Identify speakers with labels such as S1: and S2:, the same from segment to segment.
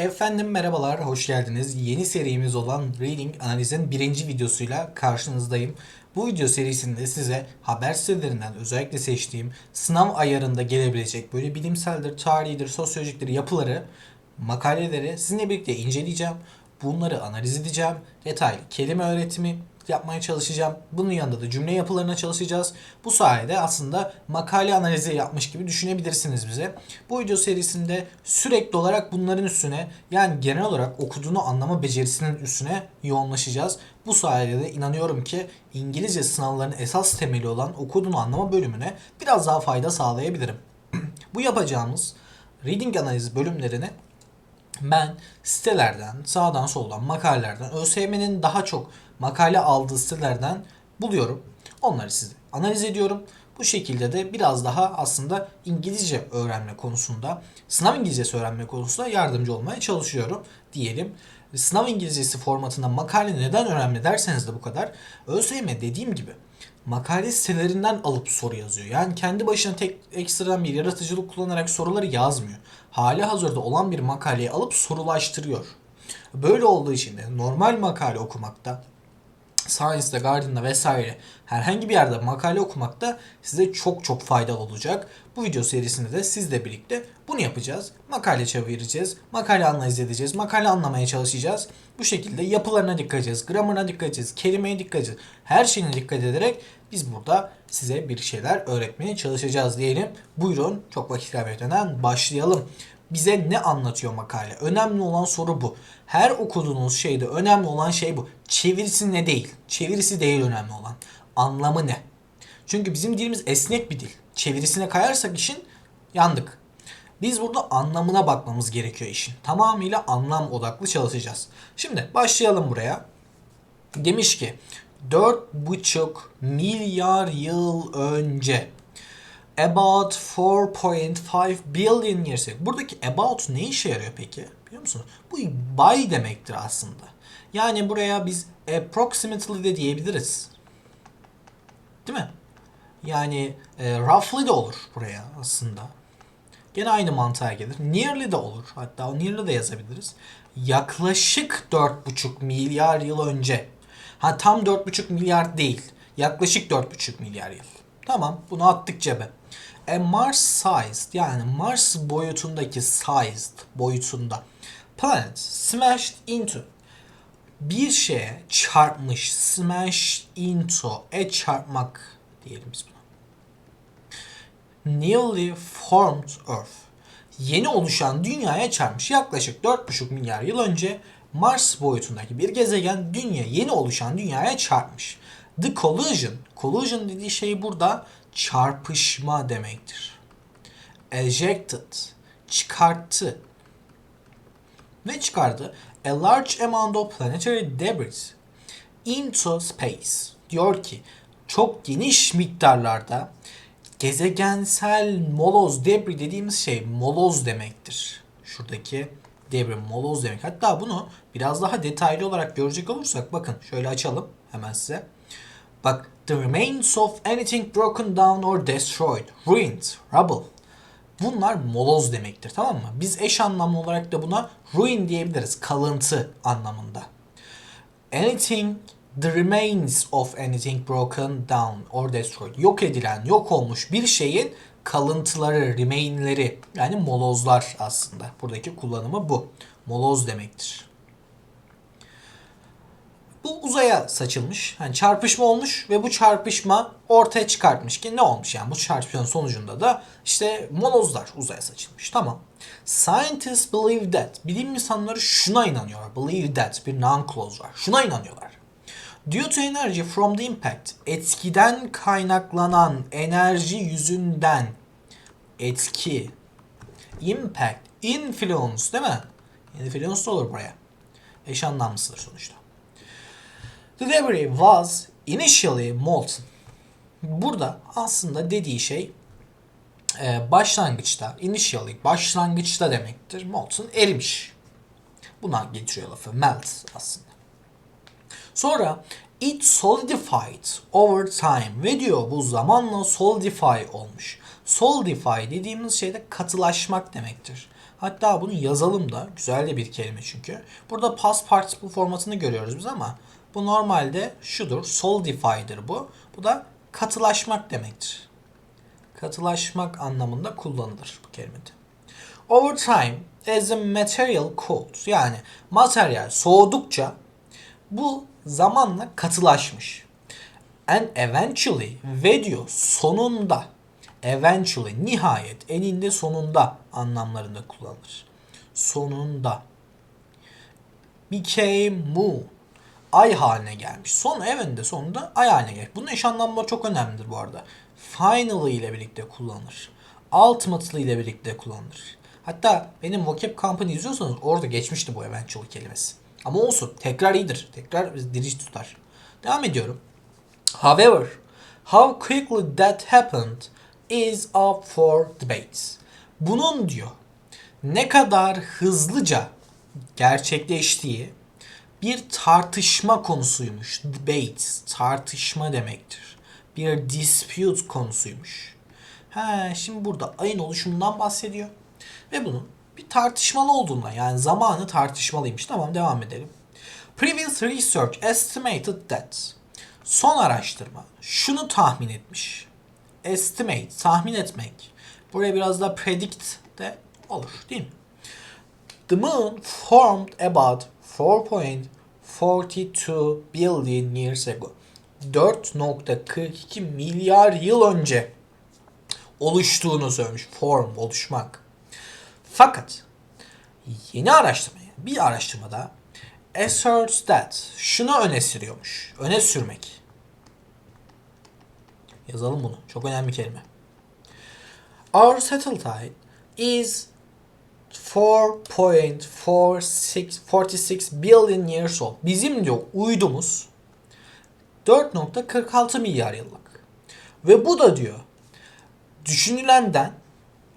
S1: Efendim merhabalar, hoş geldiniz. Yeni serimiz olan Reading Analiz'in birinci videosuyla karşınızdayım. Bu video serisinde size haber sitelerinden özellikle seçtiğim sınav ayarında gelebilecek böyle bilimseldir, tarihidir, sosyolojiktir yapıları, makaleleri sizinle birlikte inceleyeceğim. Bunları analiz edeceğim. Detaylı kelime öğretimi yapmaya çalışacağım. Bunun yanında da cümle yapılarına çalışacağız. Bu sayede aslında makale analizi yapmış gibi düşünebilirsiniz bize. Bu video serisinde sürekli olarak bunların üstüne yani genel olarak okuduğunu anlama becerisinin üstüne yoğunlaşacağız. Bu sayede de inanıyorum ki İngilizce sınavlarının esas temeli olan okuduğunu anlama bölümüne biraz daha fayda sağlayabilirim. Bu yapacağımız reading analiz bölümlerini ben sitelerden, sağdan soldan, makalelerden, ÖSYM'nin daha çok makale aldığı sitelerden buluyorum. Onları size analiz ediyorum. Bu şekilde de biraz daha aslında İngilizce öğrenme konusunda, sınav İngilizcesi öğrenme konusunda yardımcı olmaya çalışıyorum diyelim. Sınav İngilizcesi formatında makale neden önemli derseniz de bu kadar. ÖSYM dediğim gibi makale sitelerinden alıp soru yazıyor. Yani kendi başına tek ekstradan bir yaratıcılık kullanarak soruları yazmıyor. Hali hazırda olan bir makaleyi alıp sorulaştırıyor. Böyle olduğu için de normal makale okumakta Science'da, Guardian'da vesaire herhangi bir yerde makale okumakta size çok çok faydalı olacak. Bu video serisinde de sizle birlikte bunu yapacağız. Makale çevireceğiz, makale analiz edeceğiz, makale anlamaya çalışacağız. Bu şekilde yapılarına dikkat edeceğiz, gramerına dikkat edeceğiz, kelimeye dikkat edeceğiz. Her şeyine dikkat ederek biz burada size bir şeyler öğretmeye çalışacağız diyelim. Buyurun çok vakit kaybetmeden başlayalım bize ne anlatıyor makale? Önemli olan soru bu. Her okuduğunuz şeyde önemli olan şey bu. Çevirisi ne değil? Çevirisi değil önemli olan. Anlamı ne? Çünkü bizim dilimiz esnek bir dil. Çevirisine kayarsak işin yandık. Biz burada anlamına bakmamız gerekiyor işin. Tamamıyla anlam odaklı çalışacağız. Şimdi başlayalım buraya. Demiş ki 4,5 milyar yıl önce about 4.5 billion ago. Buradaki about ne işe yarıyor peki? Biliyor musunuz? Bu by demektir aslında. Yani buraya biz approximately de diyebiliriz. Değil mi? Yani e, roughly de olur buraya aslında. Gene aynı mantığa gelir. Nearly de olur. Hatta o nearly de yazabiliriz. Yaklaşık 4,5 milyar yıl önce. Ha tam 4,5 milyar değil. Yaklaşık 4,5 milyar yıl. Tamam bunu attık cebe. A Mars sized yani Mars boyutundaki sized boyutunda planet smashed into bir şeye çarpmış smashed into e çarpmak diyelim biz buna. Newly formed Earth yeni oluşan dünyaya çarpmış. Yaklaşık 4,5 milyar yıl önce Mars boyutundaki bir gezegen dünya yeni oluşan dünyaya çarpmış. The collision, collision dediği şey burada çarpışma demektir. Ejected, çıkarttı. Ne çıkardı? A large amount of planetary debris into space. Diyor ki çok geniş miktarlarda gezegensel moloz debris dediğimiz şey moloz demektir. Şuradaki debris moloz demek. Hatta bunu biraz daha detaylı olarak görecek olursak bakın şöyle açalım hemen size. Bak the remains of anything broken down or destroyed, ruined, rubble. Bunlar moloz demektir tamam mı? Biz eş anlamlı olarak da buna ruin diyebiliriz. Kalıntı anlamında. Anything the remains of anything broken down or destroyed. Yok edilen, yok olmuş bir şeyin kalıntıları, remainleri yani molozlar aslında. Buradaki kullanımı bu. Moloz demektir. Bu uzaya saçılmış. Hani çarpışma olmuş ve bu çarpışma ortaya çıkartmış ki ne olmuş yani bu çarpışmanın sonucunda da işte molozlar uzaya saçılmış. Tamam. Scientists believe that. Bilim insanları şuna inanıyorlar. Believe that bir noun clause var. Şuna inanıyorlar. Due to energy from the impact. Etkiden kaynaklanan enerji yüzünden etki. Impact. Influence değil mi? Influence da olur buraya. Eş anlamlısıdır sonuçta. The debris was initially molten. Burada aslında dediği şey e, başlangıçta, initially, başlangıçta demektir. Molten erimiş. Buna getiriyor lafı. Melt aslında. Sonra it solidified over time ve diyor bu zamanla solidify olmuş. Solidify dediğimiz şey de katılaşmak demektir. Hatta bunu yazalım da güzel de bir kelime çünkü. Burada past participle formatını görüyoruz biz ama bu normalde şudur. Solidify'dır bu. Bu da katılaşmak demektir. Katılaşmak anlamında kullanılır bu kelimede. Over time as a material cools yani materyal soğudukça bu zamanla katılaşmış. And eventually ve diyor sonunda eventually nihayet eninde sonunda anlamlarında kullanılır. Sonunda became moon ay haline gelmiş. Son evinde sonunda ay haline gelmiş. Bunun eş anlamları çok önemlidir bu arada. Finally ile birlikte kullanılır. Ultimately ile birlikte kullanılır. Hatta benim vocab kampını izliyorsanız orada geçmişti bu eventually kelimesi. Ama olsun. Tekrar iyidir. Tekrar diriş tutar. Devam ediyorum. However, how quickly that happened is up for debates. Bunun diyor ne kadar hızlıca gerçekleştiği bir tartışma konusuymuş. Debate, tartışma demektir. Bir dispute konusuymuş. He, şimdi burada ayın oluşumundan bahsediyor. Ve bunun bir tartışmalı olduğundan yani zamanı tartışmalıymış. Tamam devam edelim. Previous research estimated that. Son araştırma şunu tahmin etmiş. Estimate, tahmin etmek. Buraya biraz da predict de olur değil mi? The moon formed about 4.42 billion years ago. 4.42 milyar yıl önce oluştuğunu söylemiş. Form, oluşmak. Fakat yeni araştırmaya, bir araştırmada asserts that şunu öne sürüyormuş. Öne sürmek. Yazalım bunu. Çok önemli kelime. Our satellite is 4.46 billion years old. Bizim diyor uydumuz 4.46 milyar yıllık. Ve bu da diyor düşünülenden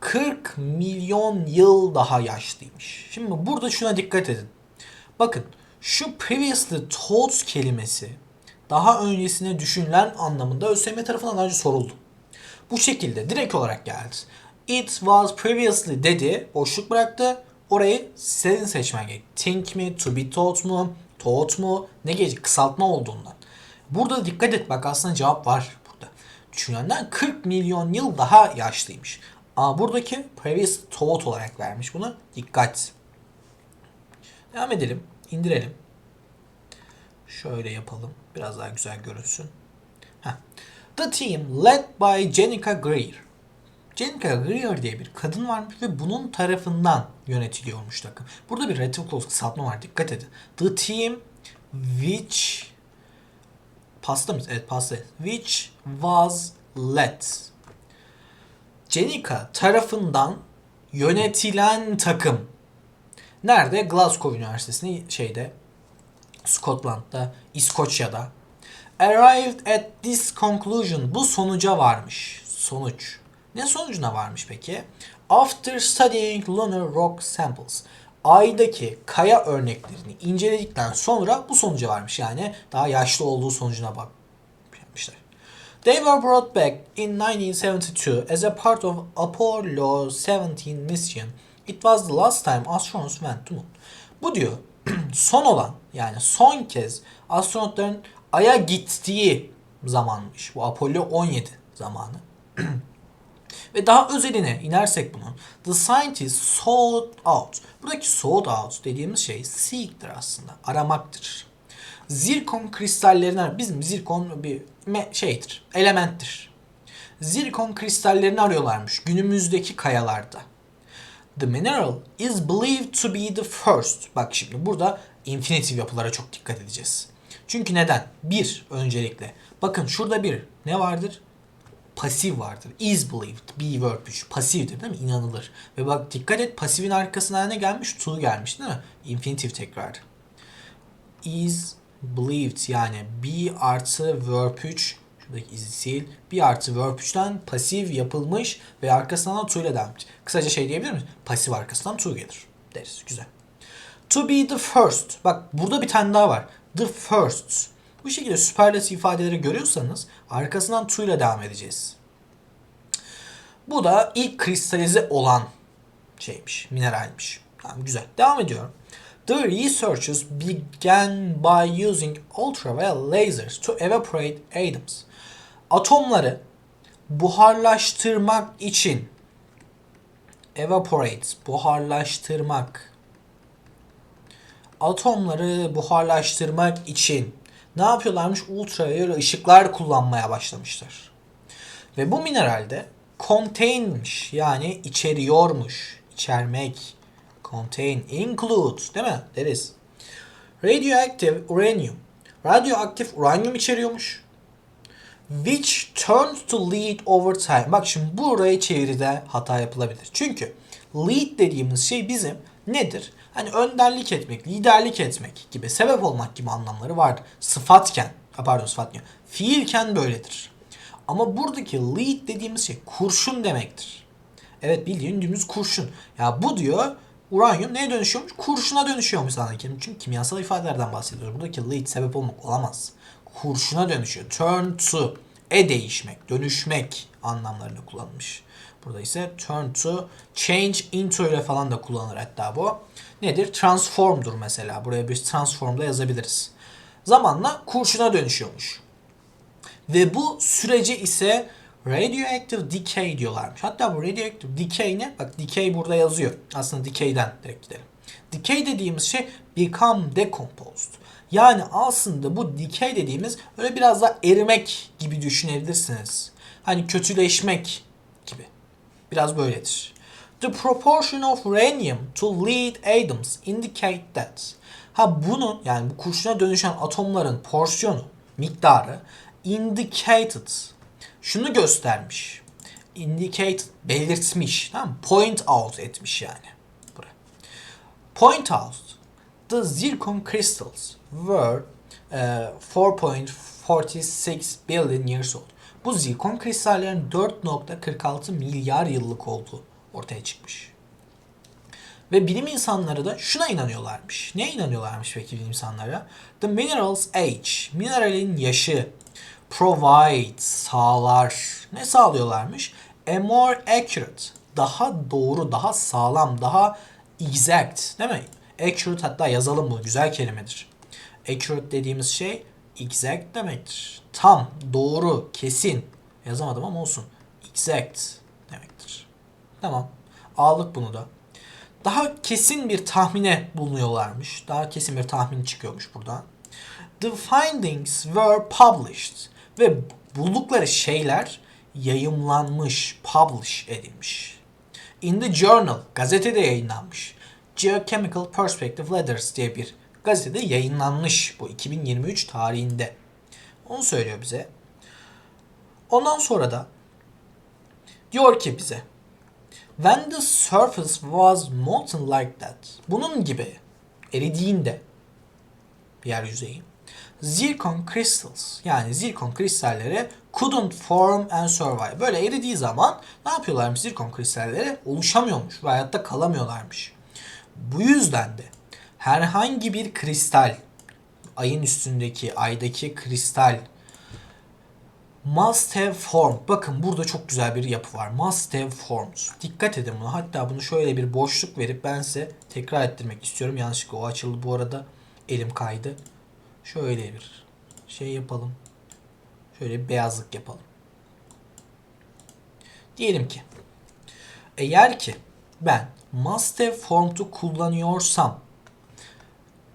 S1: 40 milyon yıl daha yaşlıymış. Şimdi burada şuna dikkat edin. Bakın şu previously told kelimesi daha öncesine düşünülen anlamında ÖSYM tarafından daha önce soruldu. Bu şekilde direkt olarak geldi. It was previously dedi, boşluk bıraktı. Orayı senin seçmen gerek. Think mi, to be taught mu, taught mu, ne gelecek? Kısaltma olduğundan. Burada dikkat et bak aslında cevap var burada. Düşünenden 40 milyon yıl daha yaşlıymış. Ama buradaki previous taught olarak vermiş bunu. Dikkat. Devam edelim. indirelim. Şöyle yapalım. Biraz daha güzel görünsün. Heh. The team led by Jenica Greer. Jenica Greer diye bir kadın varmış ve bunun tarafından yönetiliyormuş takım. Burada bir relative clause var. Dikkat edin. The team which pasta mı? Evet pasta. Which was led. Jenica tarafından yönetilen takım. Nerede? Glasgow Üniversitesi'nde şeyde Scotland'da, İskoçya'da. Arrived at this conclusion. Bu sonuca varmış. Sonuç. Ne sonucuna varmış peki? After studying lunar rock samples. Ay'daki kaya örneklerini inceledikten sonra bu sonuca varmış. Yani daha yaşlı olduğu sonucuna bak. They were brought back in 1972 as a part of Apollo 17 mission. It was the last time astronauts went to moon. Bu diyor son olan yani son kez astronotların Ay'a gittiği zamanmış. Bu Apollo 17 zamanı. Ve daha özeline inersek bunun. The scientists sought out. Buradaki sought out dediğimiz şey seek'tir aslında. Aramaktır. Zirkon kristallerini bizim zirkon bir şeydir, elementtir. Zirkon kristallerini arıyorlarmış günümüzdeki kayalarda. The mineral is believed to be the first. Bak şimdi burada infinitive yapılara çok dikkat edeceğiz. Çünkü neden? Bir öncelikle. Bakın şurada bir ne vardır? Pasif vardır. Is believed. Be verb 3. Pasifdir değil mi? İnanılır. Ve bak dikkat et pasifin arkasına ne gelmiş? To gelmiş değil mi? Infinitive tekrar. Is believed yani be artı verb 3 şuradaki izi sil. Bir artı verb 3'ten pasif yapılmış ve arkasından da to ile edecek. Kısaca şey diyebilir miyiz? Pasif arkasından to gelir deriz. Güzel. To be the first. Bak burada bir tane daha var. The first. Bu şekilde süperlatif ifadeleri görüyorsanız arkasından to ile devam edeceğiz. Bu da ilk kristalize olan şeymiş, mineralmiş. Tamam güzel. Devam ediyorum. The researchers began by using ultraviolet lasers to evaporate atoms. Atomları buharlaştırmak için evaporate, buharlaştırmak. Atomları buharlaştırmak için ne yapıyorlarmış? Ultraviyole ışıklar kullanmaya başlamışlar. Ve bu mineralde containmiş yani içeriyormuş. içermek. Contain, include değil mi? Deriz. Radioactive uranium. Radyoaktif uranyum içeriyormuş. Which turns to lead over time. Bak şimdi buraya çeviride hata yapılabilir. Çünkü lead dediğimiz şey bizim nedir? Hani önderlik etmek, liderlik etmek gibi, sebep olmak gibi anlamları vardır. Sıfatken, ha pardon sıfat. Fiilken böyledir. Ama buradaki lead dediğimiz şey kurşun demektir. Evet bildiğin dümdüz kurşun. Ya bu diyor uranyum neye dönüşüyormuş? Kurşuna dönüşüyormuş sana. Çünkü kimyasal ifadelerden bahsediyoruz. Buradaki lead sebep olmak olamaz. Kurşuna dönüşüyor. Turn to e değişmek, dönüşmek anlamlarını kullanmış. Burada ise turn to, change into ile falan da kullanılır hatta bu. Nedir? Transform'dur mesela. Buraya bir transform'da yazabiliriz. Zamanla kurşuna dönüşüyormuş. Ve bu sürece ise radioactive decay diyorlarmış. Hatta bu radioactive decay ne? Bak decay burada yazıyor. Aslında decay'den direkt gidelim. Decay dediğimiz şey become decomposed. Yani aslında bu decay dediğimiz öyle biraz da erimek gibi düşünebilirsiniz. Hani kötüleşmek. Biraz böyledir. The proportion of uranium to lead atoms indicate that. Ha bunun yani bu kurşuna dönüşen atomların porsiyonu, miktarı indicated. Şunu göstermiş. Indicated belirtmiş. Tamam mı? Point out etmiş yani. Buraya. Point out the zircon crystals were uh, 4.46 billion years old. Bu zirkon kristallerin 4.46 milyar yıllık olduğu ortaya çıkmış. Ve bilim insanları da şuna inanıyorlarmış. Ne inanıyorlarmış peki bilim insanları? The mineral's age, mineralin yaşı, provide, sağlar. Ne sağlıyorlarmış? A more accurate, daha doğru, daha sağlam, daha exact değil mi? Accurate hatta yazalım bu güzel kelimedir. Accurate dediğimiz şey exact demektir. Tam, doğru, kesin. Yazamadım ama olsun. Exact demektir. Tamam. Aldık bunu da. Daha kesin bir tahmine bulunuyorlarmış. Daha kesin bir tahmin çıkıyormuş buradan. The findings were published. Ve buldukları şeyler yayımlanmış, publish edilmiş. In the journal, gazetede yayınlanmış. Geochemical Perspective Letters diye bir gazetede yayınlanmış bu 2023 tarihinde. Onu söylüyor bize. Ondan sonra da diyor ki bize When the surface was molten like that. Bunun gibi eridiğinde yer yüzeyi zircon crystals yani zirkon kristalleri couldn't form and survive. Böyle eridiği zaman ne yapıyorlarmış zirkon kristalleri? Oluşamıyormuş ve hayatta kalamıyorlarmış. Bu yüzden de herhangi bir kristal ayın üstündeki aydaki kristal must have formed. Bakın burada çok güzel bir yapı var. Must have formed. Dikkat edin buna. Hatta bunu şöyle bir boşluk verip ben size tekrar ettirmek istiyorum. Yanlışlıkla o açıldı bu arada. Elim kaydı. Şöyle bir şey yapalım. Şöyle bir beyazlık yapalım. Diyelim ki eğer ki ben must have formed'u kullanıyorsam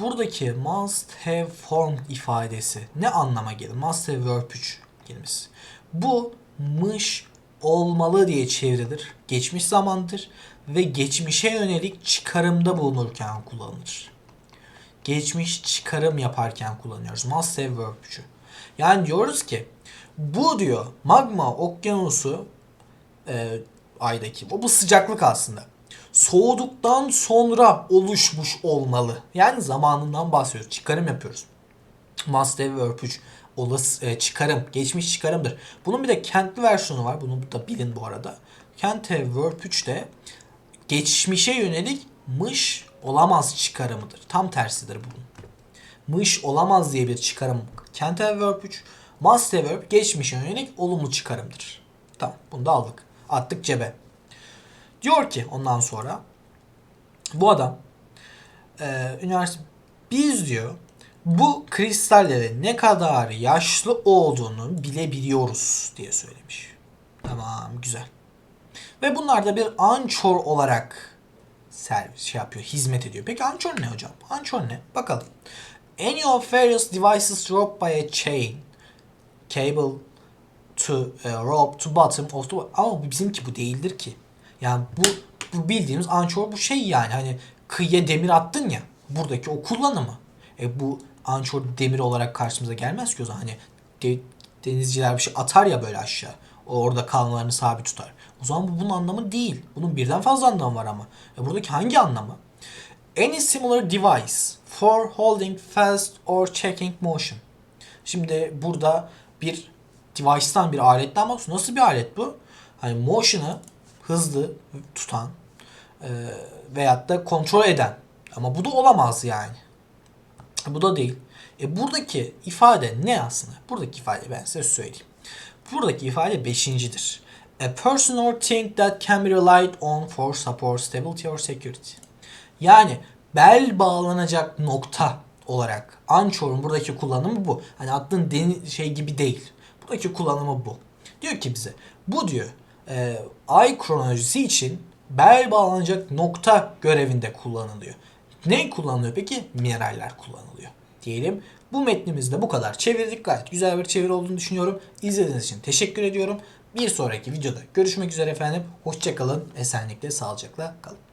S1: buradaki must have formed ifadesi ne anlama gelir? Must have verb 3 kelimesi. Bu mış olmalı diye çevrilir. Geçmiş zamandır ve geçmişe yönelik çıkarımda bulunurken kullanılır. Geçmiş çıkarım yaparken kullanıyoruz. Must have verb 3'ü. Yani diyoruz ki bu diyor magma okyanusu e, aydaki o bu sıcaklık aslında soğuduktan sonra oluşmuş olmalı. Yani zamanından bahsediyoruz. Çıkarım yapıyoruz. Must have verb 3 olası e, çıkarım, geçmiş çıkarımdır. Bunun bir de kentli versiyonu var. Bunu da bilin bu arada. Can't have verb 3 de geçmişe yönelik mış olamaz çıkarımıdır. Tam tersidir bunun. Mış olamaz diye bir çıkarım. Can't have verb 3. Must have verb geçmişe yönelik olumlu çıkarımdır. Tamam bunu da aldık. Attık cebe. Diyor ki ondan sonra bu adam e, üniversite biz diyor bu kristallerin ne kadar yaşlı olduğunu bilebiliyoruz diye söylemiş. Tamam güzel. Ve bunlar da bir ançor olarak servis şey yapıyor, hizmet ediyor. Peki ançor ne hocam? Ançor ne? Bakalım. Any of various devices dropped by a chain cable to a rope to bottom of the ama bizimki bu değildir ki. Yani bu, bu bildiğimiz ançor bu şey yani hani kıyıya demir attın ya buradaki o kullanımı. E bu ançor demir olarak karşımıza gelmez ki o zaman hani de- denizciler bir şey atar ya böyle aşağı. O orada kalmalarını sabit tutar. O zaman bu bunun anlamı değil. Bunun birden fazla anlamı var ama. E buradaki hangi anlamı? Any similar device for holding fast or checking motion. Şimdi burada bir device'tan bir aletten bahsediyoruz. Nasıl bir alet bu? Hani motion'ı hızlı tutan e, veyahut da kontrol eden. Ama bu da olamaz yani. Bu da değil. E buradaki ifade ne aslında? Buradaki ifade ben size söyleyeyim. Buradaki ifade beşincidir. A person or thing that can be relied on for support, stability or security. Yani bel bağlanacak nokta olarak ançorun buradaki kullanımı bu. Hani attığın deni şey gibi değil. Buradaki kullanımı bu. Diyor ki bize bu diyor e, ay kronolojisi için bel bağlanacak nokta görevinde kullanılıyor. Ne kullanılıyor peki? Mineraller kullanılıyor. Diyelim bu metnimizde bu kadar çevirdik. Gayet güzel bir çeviri olduğunu düşünüyorum. İzlediğiniz için teşekkür ediyorum. Bir sonraki videoda görüşmek üzere efendim. Hoşçakalın. Esenlikle, sağlıcakla kalın.